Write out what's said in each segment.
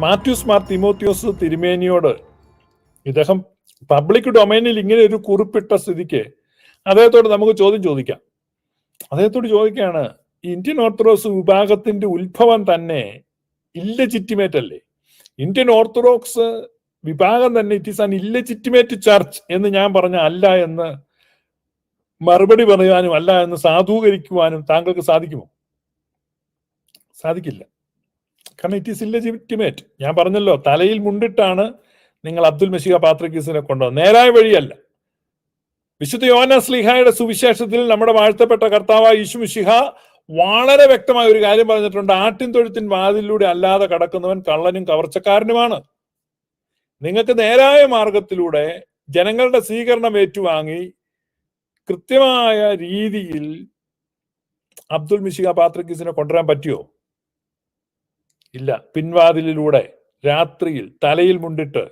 മാത്യൂസ് മാർ തിമോത്യോസ് തിരുമേനിയോട് ഇദ്ദേഹം പബ്ലിക് ഡൊമൈനിൽ ഇങ്ങനെ ഒരു കുറിപ്പിട്ട സ്ഥിതിക്ക് അദ്ദേഹത്തോട് നമുക്ക് ചോദ്യം ചോദിക്കാം. അദ്ദേഹത്തോട് ചോദിക്കുകയാണ് ഇന്ത്യൻ ഓർത്തഡോക്സ് വിഭാഗത്തിന്റെ ഉത്ഭവം തന്നെ ഇല്ലജിറ്റിമേറ്റ് അല്ലേ? ഇന്ത്യൻ ഓർത്തഡോക്സ് വിഭാഗം തന്നെ it is an illegitimate church എന്ന് ഞാൻ പറഞ്ഞ അല്ല എന്ന് മറുപടി പറയാനും അല്ല എന്ന് സാധൂകരിക്കുവാനും താങ്കൾക്ക് സാധിക്കുമോ? സാധിക്കില്ല. കാരണം ഇറ്റ് ഈസ് ഇല്ലജിറ്റിമേറ്റ് ഞാൻ പറഞ്ഞല്ലോ തലയിൽ മുണ്ടിട്ടാണ് നിങ്ങൾ അബ്ദുൽ മഷീഖ പാത്രക്കീസിനെ കൊണ്ടുവന്നത്. നേരായ വഴിയല്ല. വിശുദ്ധ യോന സ്ലിഹായുടെ സുവിശേഷത്തിൽ നമ്മുടെ വാഴ്ത്തപ്പെട്ട കർത്താവായ യീശു മിഷിഹ വളരെ വ്യക്തമായ ഒരു കാര്യം പറഞ്ഞിട്ടുണ്ട്. ആട്ടിൻ തൊഴുത്തിൻ വാതിലൂടെ അല്ലാതെ കടക്കുന്നവൻ കള്ളനും കവർച്ചക്കാരനുമാണ്. നിങ്ങൾക്ക് നേരായ മാർഗത്തിലൂടെ ജനങ്ങളുടെ സ്വീകരണം ഏറ്റുവാങ്ങി കൃത്യമായ രീതിയിൽ അബ്ദുൽ മിഷിക പാത്രക്കീസിനെ കൊണ്ടുവരാൻ പറ്റുമോ ഇല്ല. പിൻവാതിലിലൂടെ രാത്രിയിൽ തലയിൽ മുണ്ടിട്ട്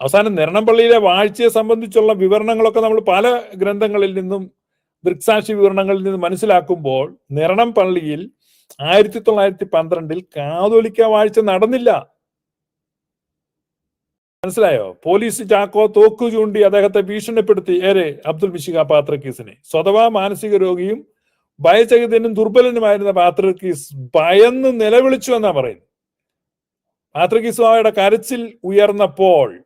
അവസാനം നിരണംപള്ളിയിലെ വാഴ്ചയെ സംബന്ധിച്ചുള്ള വിവരണങ്ങളൊക്കെ നമ്മൾ പല ഗ്രന്ഥങ്ങളിൽ നിന്നും ദൃക്സാക്ഷി വിവരണങ്ങളിൽ നിന്ന് മനസ്സിലാക്കുമ്പോൾ നിരണം പള്ളിയിൽ ആയിരത്തി തൊള്ളായിരത്തി പന്ത്രണ്ടിൽ കാതോലിക്ക വാഴ്ച നടന്നില്ല. മനസ്സിലായോ? പോലീസ് ചാക്കോ തോക്കു ചൂണ്ടി അദ്ദേഹത്തെ ഭീഷണിപ്പെടുത്തി. ഏറെ അബ്ദുൽ മിഷിക പാത്രക്കീസിനെ. സ്വതവാ മാനസിക രോഗിയും ഭയചകിതനും ദുർബലനുമായിരുന്ന പാത്രക്കീസ് ഭയന്ന് നിലവിളിച്ചു എന്നാ പറയുന്നത്. പാത്രക്കീസ്വായുടെ കരച്ചിൽ ഉയർന്നപ്പോൾ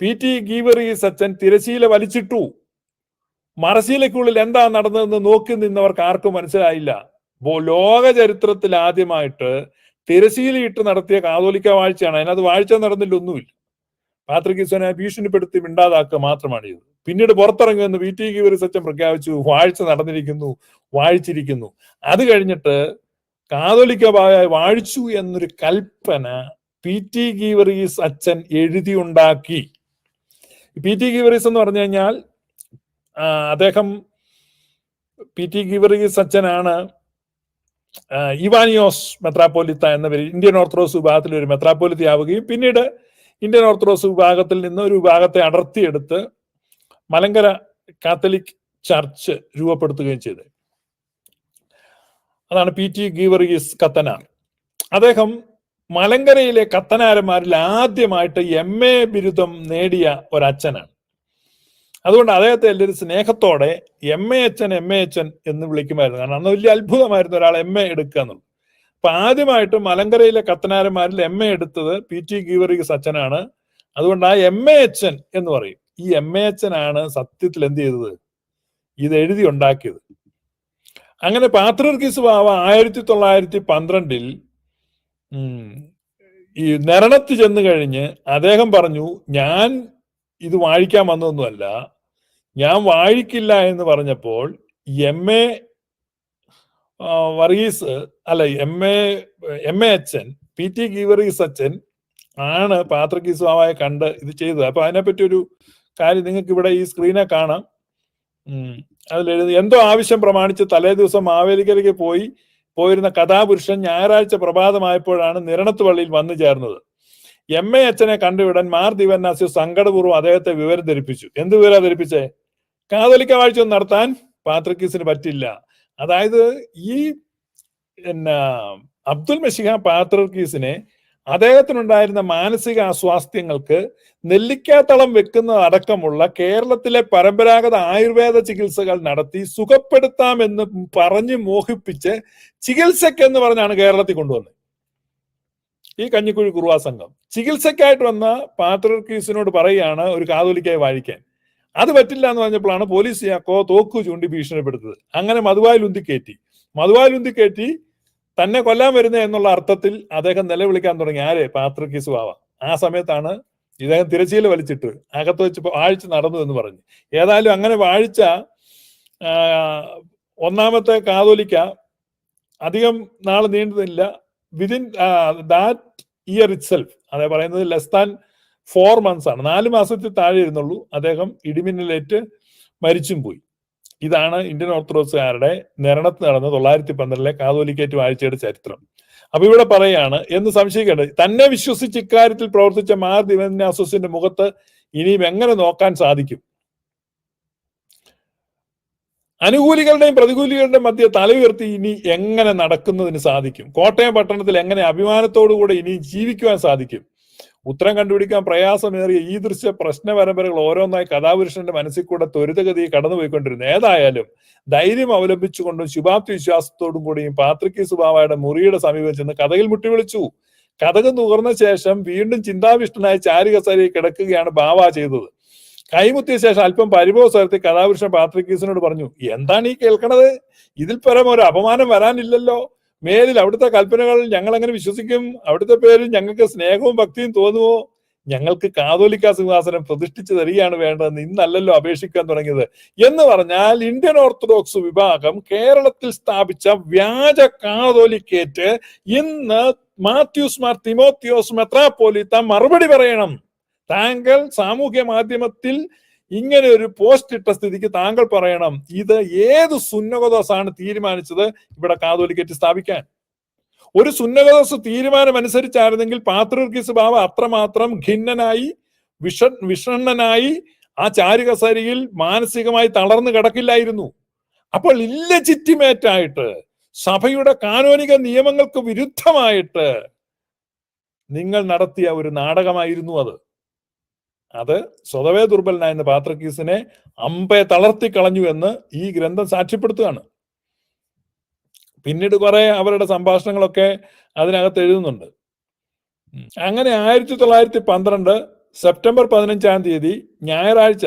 പി ടി ഗീവറീസ് അച്ഛൻ തിരശീല വലിച്ചിട്ടു. മറശീലയ്ക്കുള്ളിൽ എന്താ നടന്നതെന്ന് നോക്കി നിന്നവർക്ക് ആർക്കും മനസ്സിലായില്ല. ലോക ചരിത്രത്തിൽ ആദ്യമായിട്ട് തിരശീലയിട്ട് നടത്തിയ കാതോലിക്ക വാഴ്ചയാണ്. അതിനകത്ത് വാഴ്ച നടന്നില്ല ഒന്നുമില്ല പാത്രികീസനെ ഭീഷണിപ്പെടുത്തി മിണ്ടാതാക്കുക മാത്രമാണ് ചെയ്തത്. പിന്നീട് പുറത്തിറങ്ങുമെന്ന് വി ടി ഗീവറി സച്ചൻ പ്രഖ്യാപിച്ചു. വാഴ്ച നടന്നിരിക്കുന്നു വാഴിച്ചിരിക്കുന്നു. അത് കഴിഞ്ഞിട്ട് കാതോലിക്ക വാഴിച്ചു എന്നൊരു കൽപ്പന പി ടി ഗീവറീസ് അച്ഛൻ എഴുതിയുണ്ടാക്കി. പി ടി ഗീവറീസ് എന്ന് പറഞ്ഞു കഴിഞ്ഞാൽ അദ്ദേഹം പി ടി ഗീവറീസ് അച്ഛനാണ് ഇവാനിയോസ് മെത്രാപ്പോലിത്ത എന്ന പേര് ഇന്ത്യൻ ഓർത്തഡോക്സ് വിഭാഗത്തിൽ ഒരു മെത്രാപ്പോലിത്ത ആവുകയും പിന്നീട് ഇന്ത്യൻ ഓർത്തഡോക്സ് വിഭാഗത്തിൽ നിന്ന് ഒരു വിഭാഗത്തെ അടർത്തിയെടുത്ത് മലങ്കര കാത്തലിക് ചർച്ച് രൂപപ്പെടുത്തുകയും ചെയ്തു. അതാണ് പി ടി ഗീവറീസ് കത്തനാർ. അദ്ദേഹം മലങ്കരയിലെ കത്തനാരന്മാരിൽ ആദ്യമായിട്ട് എം എ ബിരുദം നേടിയ ഒരച്ഛനാണ്. അതുകൊണ്ട് അദ്ദേഹത്തെ എല്ലാവരും സ്നേഹത്തോടെ എം എ അച്ഛൻ എം എ അച്ഛൻ എന്ന് വിളിക്കുമായിരുന്നു. കാരണം അന്ന് വലിയ അത്ഭുതമായിരുന്നു ഒരാൾ എം എ എടുക്കുക എന്നുള്ളത്. അപ്പൊ ആദ്യമായിട്ട് മലങ്കരയിലെ കത്തനാരന്മാരിൽ എം എ എടുത്തത് പി ടി ഗീവറിഗസ് അച്ഛനാണ്. അതുകൊണ്ട് ആ എം എ അച്ഛൻ എന്ന് പറയും. ഈ എം എ അച്ഛനാണ് സത്യത്തിൽ എന്ത് ചെയ്തത്? ഇത് എഴുതി ഉണ്ടാക്കിയത്. അങ്ങനെ പാത്രർക്കിസ് ബാവ ആയിരത്തി തൊള്ളായിരത്തി പന്ത്രണ്ടിൽ ഈ നരണത്ത് ചെന്ന് കഴിഞ്ഞ് അദ്ദേഹം പറഞ്ഞു ഞാൻ ഇത് വാഴിക്കാൻ വന്നതൊന്നുമല്ല. ഞാൻ വാഴിക്കില്ല എന്ന് പറഞ്ഞപ്പോൾ എം എ വർഗീസ് അല്ല എം എ എം എ അച്ഛൻ പി ടി ഗീവറീസ് അച്ഛൻ ആണ് പാത്രഗീസ്വാവായ കണ്ട് ഇത് ചെയ്തത്. അപ്പൊ അതിനെപ്പറ്റി ഒരു കാര്യം നിങ്ങൾക്ക് ഇവിടെ ഈ സ്ക്രീനെ കാണാം. അതിലെഴുതി എന്തോ ആവശ്യം പ്രമാണിച്ച് തലേ ദിവസം മാവേലിക്കരയ്ക്ക് പോയി പോയിരുന്ന കഥാപുരുഷൻ ഞായറാഴ്ച പ്രഭാതമായപ്പോഴാണ് നിരണത്ത് പള്ളിയിൽ വന്നു ചേർന്നത്. എം എ അച്ഛനെ കണ്ടുവിടാൻ മാർ ദിവന്നാസി സങ്കടപൂർവം അദ്ദേഹത്തെ വിവരം ധരിപ്പിച്ചു. എന്ത് വിവരം ധരിപ്പിച്ചേ? കാതോലിക്ക വാഴ്ച നടത്താൻ പാത്രക്കീസിന് പറ്റില്ല. അതായത് ഈ എന്നാ അബ്ദുൽ മഷിഹ പാത്രക്കീസിനെ അദ്ദേഹത്തിനുണ്ടായിരുന്ന മാനസിക അസ്വാസ്ഥ്യങ്ങൾക്ക് നെല്ലിക്കാത്തളം വെക്കുന്ന അടക്കമുള്ള കേരളത്തിലെ പരമ്പരാഗത ആയുർവേദ ചികിത്സകൾ നടത്തി സുഖപ്പെടുത്താമെന്ന് പറഞ്ഞ് മോഹിപ്പിച്ച് ചികിത്സയ്ക്ക് എന്ന് പറഞ്ഞാണ് കേരളത്തിൽ കൊണ്ടുവന്നത്. ഈ കഞ്ഞിക്കുഴി കുറുവാ സംഘം ചികിത്സയ്ക്കായിട്ട് വന്ന പാത്രക്കീസിനോട് പറയുകയാണ് ഒരു കാതോലിക്കായി വാഴിക്കാൻ. അത് പറ്റില്ല എന്ന് പറഞ്ഞപ്പോഴാണ് പോലീസ് യാക്കോ തോക്കു ചൂണ്ടി ഭീഷണിപ്പെടുത്തത്. അങ്ങനെ മധുവായിൽ ഉന്തിക്കയറ്റി മധുവായിൽ ഉന്തിക്കയറ്റി തന്നെ കൊല്ലാൻ വരുന്നത് എന്നുള്ള അർത്ഥത്തിൽ അദ്ദേഹം നിലവിളിക്കാൻ തുടങ്ങി. ആരെ? പാത്രക്കീസു ആവാം ആ സമയത്താണ് ഇദ്ദേഹം തിരശ്ശീല വലിച്ചിട്ട് അകത്ത് വെച്ച് വാഴ്ച നടന്നു എന്ന് പറഞ്ഞു. ഏതായാലും അങ്ങനെ വാഴിച്ച ഒന്നാമത്തെ കാതോലിക്ക അധികം നാൾ നീണ്ടുന്നില്ല വിതിൻ ദാറ്റ് ഇയർ ഇറ്റ്സെൽഫ് അതേ പറയുന്നത് ലെസ് ദാൻ ഫോർ മന്ത്സ് ആണ്. നാല് മാസത്തിൽ താഴെ ഇരുന്നുള്ളൂ. അദ്ദേഹം ഇടിമിന്നലേറ്റ് മരിച്ചും പോയി. ഇതാണ് ഇന്ത്യൻ ഓർത്തഡോക്സുകാരുടെ നിരണത്ത് നടന്ന തൊള്ളായിരത്തി പന്ത്രണ്ടിലെ കാതോലിക്കേറ്റ് വാഴ്ചയുടെ ചരിത്രം. അപ്പൊ ഇവിടെ പറയാണ് എന്ന് സംശയിക്കേണ്ടത് തന്നെ വിശ്വസിച്ച് ഇക്കാര്യത്തിൽ പ്രവർത്തിച്ച മാർ ദിവന്യാസോസിന്റെ മുഖത്ത് ഇനിയും എങ്ങനെ നോക്കാൻ സാധിക്കും? അനുകൂലികളുടെയും പ്രതികൂലികളുടെയും മധ്യ തല ഉയർത്തി ഇനി എങ്ങനെ നടക്കുന്നതിന് സാധിക്കും? കോട്ടയം പട്ടണത്തിൽ എങ്ങനെ അഭിമാനത്തോടുകൂടെ ഇനി ജീവിക്കുവാൻ സാധിക്കും? ഉത്തരം കണ്ടുപിടിക്കാൻ പ്രയാസമേറിയ ഈ ദൃശ്യ പ്രശ്ന പരമ്പരകൾ ഓരോന്നായി കഥാപുരുഷന്റെ മനസ്സിൽ കൂടെ ത്വരിതഗതി കടന്നുപോയിക്കൊണ്ടിരുന്നു. ഏതായാലും ധൈര്യം അവലംബിച്ചുകൊണ്ടും ശുഭാപ്തി വിശ്വാസത്തോടും കൂടിയും പാത്രിക്കി സുബാവയുടെ മുറിയുടെ സമീപം ചെന്ന് കഥയിൽ മുട്ടി വിളിച്ചു കഥക് തുറന്ന ശേഷം വീണ്ടും ചിന്താവിഷ്ടനായി ചാരികസരയിൽ കിടക്കുകയാണ് ബാവ ചെയ്തത്. കൈമുത്തിയ ശേഷം അല്പം പരിഭവ സ്വരത്തിൽ കഥാപുരുഷൻ പാത്രികീസിനോട് പറഞ്ഞു എന്താണ് ഈ കേൾക്കണത്? ഇതിൽ പരം ഒരു അപമാനം വരാനില്ലല്ലോ. മേലിൽ അവിടുത്തെ കൽപ്പനകൾ ഞങ്ങൾ എങ്ങനെ വിശ്വസിക്കും? അവിടുത്തെ പേരിൽ ഞങ്ങൾക്ക് സ്നേഹവും ഭക്തിയും തോന്നുമോ? ഞങ്ങൾക്ക് കാതോലിക്ക സിംഹാസനം പ്രതിഷ്ഠിച്ചു തരികയാണ് വേണ്ടതെന്ന് ഇന്നല്ലല്ലോ അപേക്ഷിക്കാൻ തുടങ്ങിയത്. എന്ന് പറഞ്ഞാൽ ഇന്ത്യൻ ഓർത്തഡോക്സ് വിഭാഗം കേരളത്തിൽ സ്ഥാപിച്ച വ്യാജ കാതോലിക്കേറ്റ് ഇന്ന് മാത്യൂസ് മാർ തിമോത്തിയോസ് മെത്രാപ്പോലിത്ത മറുപടി പറയണം. താങ്കൾ സാമൂഹ്യ മാധ്യമത്തിൽ ഇങ്ങനെ ഒരു പോസ്റ്റ് ഇട്ട സ്ഥിതിക്ക് താങ്കൾ പറയണം ഇത് ഏത് സുന്നകദോസാണ് തീരുമാനിച്ചത്? ഇവിടെ കാതോലിക്കറ്റ് സ്ഥാപിക്കാൻ. ഒരു സുന്നകദോസ് തീരുമാനം അനുസരിച്ചായിരുന്നെങ്കിൽ പാത്രീർക്കിസ് ബാബ അത്രമാത്രം ഖിന്നനായി വിഷ വിഷണ്ണനായി ആ ചാരുകസരിയിൽ മാനസികമായി തളർന്നു കിടക്കില്ലായിരുന്നു. അപ്പോൾ ഇല്ലജിറ്റിമേറ്റ് ആയിട്ട് സഭയുടെ കാനോനിക നിയമങ്ങൾക്ക് വിരുദ്ധമായിട്ട് നിങ്ങൾ നടത്തിയ ഒരു നാടകമായിരുന്നു അത്. അത് സ്വതവേ ദുർബലനായിരുന്ന പാത്രക്കീസിനെ അമ്പെ തളർത്തി കളഞ്ഞു എന്ന് ഈ ഗ്രന്ഥം സാക്ഷ്യപ്പെടുത്തുകയാണ്. പിന്നീട് കുറെ അവരുടെ സംഭാഷണങ്ങളൊക്കെ അതിനകത്ത് എഴുതുന്നുണ്ട്. അങ്ങനെ ആയിരത്തി തൊള്ളായിരത്തി പന്ത്രണ്ട് സെപ്റ്റംബർ പതിനഞ്ചാം തീയതി ഞായറാഴ്ച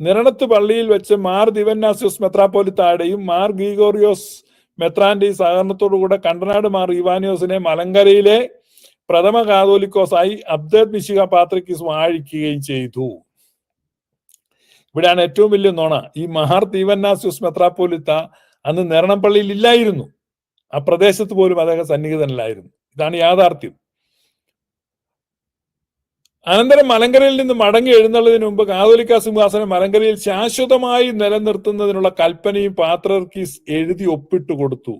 നിരണത്ത് പള്ളിയിൽ വെച്ച് മാർ ദിവന്നാസ്യോസ് മെത്രാപ്പോലിത്തായുടെയും മാർ ഗീഗോറിയോസ് മെത്രാന്റെയും സഹകരണത്തോടുകൂടെ കണ്ടനാട് മാർ ഇവാനിയോസിനെ മലങ്കരയിലെ പ്രഥമ കാതോലിക്കോസായി അബ്ദേദ് മിശിക പാത്രിക്കിസ് വാഴിക്കുകയും ചെയ്തു. ഇവിടെയാണ് ഏറ്റവും വലിയ നോണ. ഈ മഹാർ തീവന്നാസ്യൂസ് മെത്രാപ്പോലിത്ത അന്ന് നെരണപ്പള്ളിയിൽ ഇല്ലായിരുന്നു. ആ പ്രദേശത്ത് പോലും അദ്ദേഹം സന്നിഹിതനല്ലായിരുന്നു ഇതാണ് യാഥാർത്ഥ്യം. അനന്തരം മലങ്കരയിൽ നിന്ന് മടങ്ങി എഴുന്നള്ളതിന് മുമ്പ് കാതോലിക്ക സിംഹാസനം മലങ്കരയിൽ ശാശ്വതമായി നിലനിർത്തുന്നതിനുള്ള കൽപ്പനയും പാത്രർക്കീസ് എഴുതി ഒപ്പിട്ട് കൊടുത്തു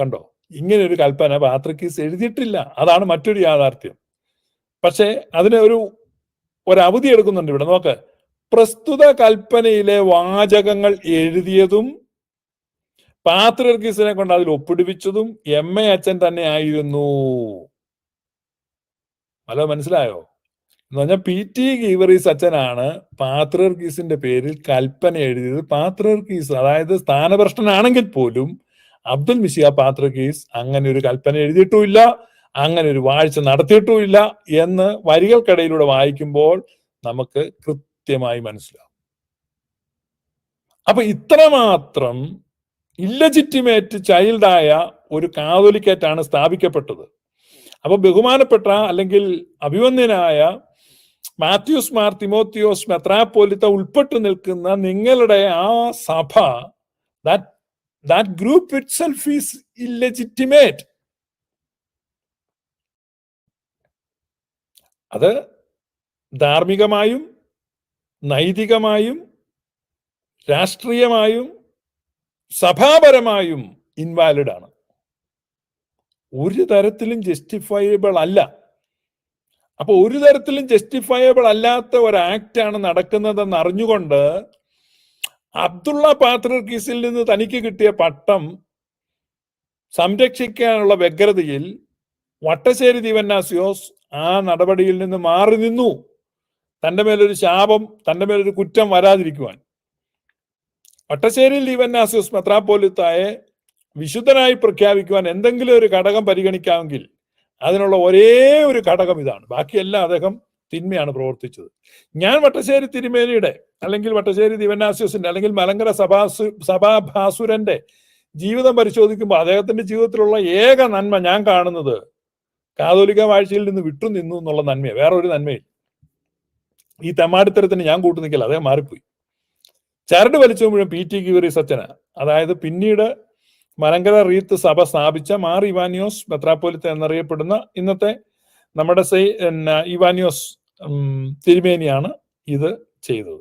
കണ്ടോ? ഇങ്ങനെ ഒരു കൽപ്പന പാത്രക്കീസ് എഴുതിയിട്ടില്ല. അതാണ് മറ്റൊരു യാഥാർത്ഥ്യം. പക്ഷേ അതിന് ഒരു ഒരു എടുക്കുന്നുണ്ട് ഇവിടെ. നോക്ക്. പ്രസ്തുത കൽപ്പനയിലെ വാചകങ്ങൾ എഴുതിയതും പാത്രർക്കീസിനെ കൊണ്ട് അതിൽ ഒപ്പിടിപ്പിച്ചതും എം എ അച്ഛൻ തന്നെ ആയിരുന്നു. അല്ല മനസ്സിലായോ? എന്ന് പറഞ്ഞാൽ പി ടി ഗീവറീസ് അച്ഛനാണ് പാത്രർക്കീസിന്റെ പേരിൽ കൽപ്പന എഴുതിയത്. പാത്രർക്കീസ് അതായത് സ്ഥാനഭ്രഷ്ടനാണെങ്കിൽ പോലും അബ്ദുൽ മിഷിയ പാത്രക്കീസ് അങ്ങനെ ഒരു കൽപ്പന എഴുതിയിട്ടുമില്ല അങ്ങനെ ഒരു വാഴ്ച നടത്തിയിട്ടുമില്ല എന്ന് വരികൾക്കിടയിലൂടെ വായിക്കുമ്പോൾ നമുക്ക് കൃത്യമായി മനസ്സിലാവും. അപ്പൊ ഇത്രമാത്രം ഇല്ലജിറ്റിമേറ്റ് ചൈൽഡായ ഒരു കാതോലിക്കേറ്റാണ് സ്ഥാപിക്കപ്പെട്ടത്. അപ്പൊ ബഹുമാനപ്പെട്ട അല്ലെങ്കിൽ അഭിവന്യനായ മാത്യൂസ് മാർ തിമോത്തിയോസ് മെത്രാപ്പോലിത്ത ഉൾപ്പെട്ടു നിൽക്കുന്ന നിങ്ങളുടെ ആ സഭ that that group itself is illegitimate. അത് ധാർമ്മികമായും നൈതികമായും രാഷ്ട്രീയമായും സഭാപരമായും ഇൻവാലിഡ് ആണ് ഒരു തരത്തിലും ജസ്റ്റിഫയബിൾ അല്ല അപ്പൊ ഒരു തരത്തിലും ജസ്റ്റിഫയബിൾ അല്ലാത്ത ഒരു ആക്ട് ആണ് നടക്കുന്നതെന്ന് അറിഞ്ഞുകൊണ്ട് അബ്ദുള്ള പാത്രർക്കീസിൽ നിന്ന് തനിക്ക് കിട്ടിയ പട്ടം സംരക്ഷിക്കാനുള്ള വ്യഗ്രതയിൽ വട്ടശ്ശേരി ദിവന്നാസിയോസ് ആ നടപടിയിൽ നിന്ന് മാറി നിന്നു. തന്റെ മേലൊരു ശാപം തന്റെ മേലൊരു കുറ്റം വരാതിരിക്കുവാൻ. വട്ടശ്ശേരിയിൽ ദിവന്നാസിയോസ് മെത്രാപ്പോലിത്തായെ വിശുദ്ധനായി പ്രഖ്യാപിക്കുവാൻ എന്തെങ്കിലും ഒരു ഘടകം പരിഗണിക്കാമെങ്കിൽ അതിനുള്ള ഒരേ ഒരു ഘടകം ഇതാണ്. ബാക്കിയെല്ലാം അദ്ദേഹം തിന്മയാണ് പ്രവർത്തിച്ചത്. ഞാൻ വട്ടശ്ശേരി തിരുമേനിയുടെ അല്ലെങ്കിൽ വട്ടശ്ശേരി ദിവനാസ്യസിന്റെ അല്ലെങ്കിൽ മലങ്കര സഭാസു സഭാഭാസുരന്റെ ജീവിതം പരിശോധിക്കുമ്പോൾ അദ്ദേഹത്തിന്റെ ജീവിതത്തിലുള്ള ഏക നന്മ ഞാൻ കാണുന്നത് കാതോലിക വാഴ്ചയിൽ നിന്ന് വിട്ടു നിന്നു എന്നുള്ള നന്മയെ. വേറെ ഒരു നന്മയില്ല. ഈ തെമാടിത്തരത്തിന് ഞാൻ കൂട്ടു നിൽക്കില്ല. അദ്ദേഹം മാറിപ്പോയി. ചരട് വലിച്ചുമ്പോഴും പി ടി ക്യൂറി സച്ചന. അതായത് പിന്നീട് മലങ്കര റീത്ത് സഭ സ്ഥാപിച്ച മാർ ഇവാനിയോസ് മെത്രാപ്പോലിത്ത എന്നറിയപ്പെടുന്ന ഇന്നത്തെ നമ്മുടെ സൈ ഇവാനിയോസ് തിരുമേനിയാണ് ഇത് ചെയ്തത്.